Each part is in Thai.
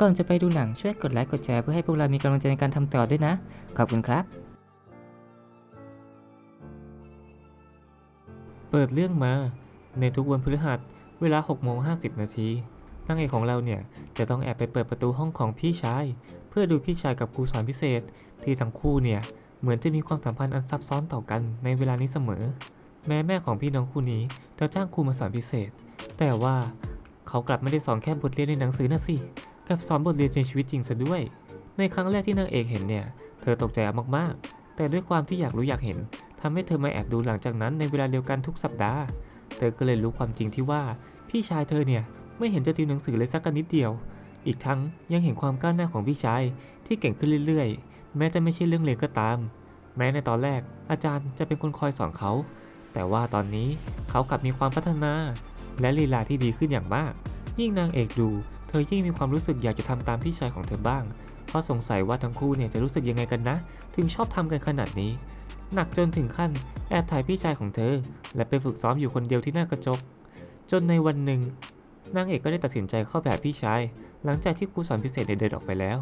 ก่อนจะไปดูหนังช่วยกดไลค์กดแชร์เพื่อให้พวกเรามีกำลังใจในการทำต่อด้วยนะ ขอบคุณครับ เปิดเรื่องมา ในทุกวันพฤหัส เวลา6โมง50 นาทีนางเอกของเราเนี่ยจะต้องแอบไปเปิดประตูห้องของพี่ชาย เพื่อดูพี่ชายกับครูสอนพิเศษ ที่ทั้งคู่เนี่ยเหมือนจะมีความสัมพันธ์อันซับซ้อนต่อกันในเวลานี้เสมอ แม้แม่ของพี่น้องคู่นี้จะจ้างครูมาสอนพิเศษ แต่ว่าเขากลับไม่ได้สอนแค่บทเรียนในหนังสือนะสิ กับสอนบทเรียนในชีวิตจริงซะด้วย ในครั้งแรกที่นางเอกเห็นเนี่ย เธอตกใจมากๆ แต่ด้วยความที่อยากรู้อยากเห็นทำให้เธอมาแอบดูหลังจากนั้นในเวลาเดียวกันทุกสัปดาห์ เธอก็เลยรู้ความจริงที่ว่าพี่ชายเธอเนี่ยไม่เห็นจะติวหนังสือเลยสักนิดเดียว อีกทั้งยังเห็นความก้าวหน้าของพี่ชายที่เก่งขึ้นเรื่อยๆ แม้จะไม่ใช่เรื่องเรียนก็ตาม แม้ในตอนแรก อาจารย์จะเป็นคนคอยสอนเขา แต่ว่าตอนนี้เขากลับมีความพัฒนา และลีลาที่ดีขึ้นอย่างมาก ยิ่งนางเอกดู เธอยิ่งมีความรู้สึกอยากจะทำตามพี่ชายของเธอบ้าง เพราะสงสัยว่าทั้งคู่เนี่ยจะรู้สึกยังไงกันนะ ถึงชอบทำกันขนาดนี้ หนักจนถึงขั้นแอบถ่ายพี่ชายของเธอ และไปฝึกซ้อมอยู่คนเดียวที่หน้ากระจก จนในวันหนึ่งนางเอกก็ได้ตัดสินใจเข้าแบบพี่ชาย หลังจากที่ครูสอนพิเศษเดินออกไปแล้ว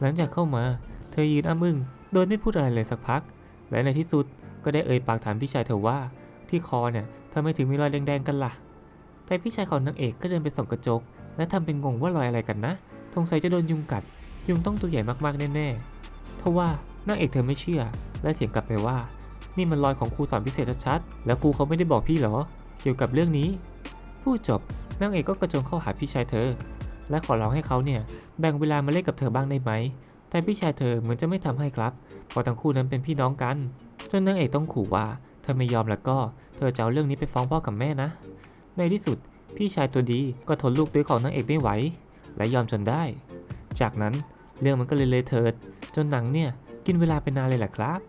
หลังจากเข้ามา เธอยืนอ้ามึงโดยไม่พูดอะไรเลยสักพัก และในที่สุดก็ได้เอ่ยปากถามพี่ชายเธอว่า ที่คอเนี่ยทำไมถึงมีรอยแดงๆกันล่ะ แต่พี่ชายของนางเอกก็เดินไปส่องกระจก และทำเป็นงงว่ารอยอะไรกันนะสงสัยจะโดนยุงกัด ยุงต้องตัวใหญ่มากๆแน่ๆทว่านางเอกเธอไม่เชื่อ และเถียงกลับไปว่า นี่มันรอยของครูสอนพิเศษชัดๆ แล้วครูเขาไม่ได้บอกพี่หรอ เกี่ยวกับเรื่องนี้ พูดจบนางเอกก็กระโจนเข้าหาพี่ชายเธอ และขอร้องให้เขาเนี่ยแบ่งเวลามาเล่นกับเธอบ้างได้ไหม แต่พี่ชายเธอเหมือนจะไม่ทำให้ครับ เพราะทั้งคู่นั้นเป็นพี่น้องกัน จนนางเอกต้องขู่ว่าเธอไม่ยอมแล้วก็เธอจะเอาเรื่องนี้ไปฟ้องพ่อกับแม่นะ ในที่สุด พี่ชายตัวดีก็ทนลูกตื้อของนางเอกไม่ไหว และยอมจนได้ จากนั้นเรื่องมันก็เลยเลยเถิด จนหนังเนี่ยกินเวลาไปนานเลยแหละครับ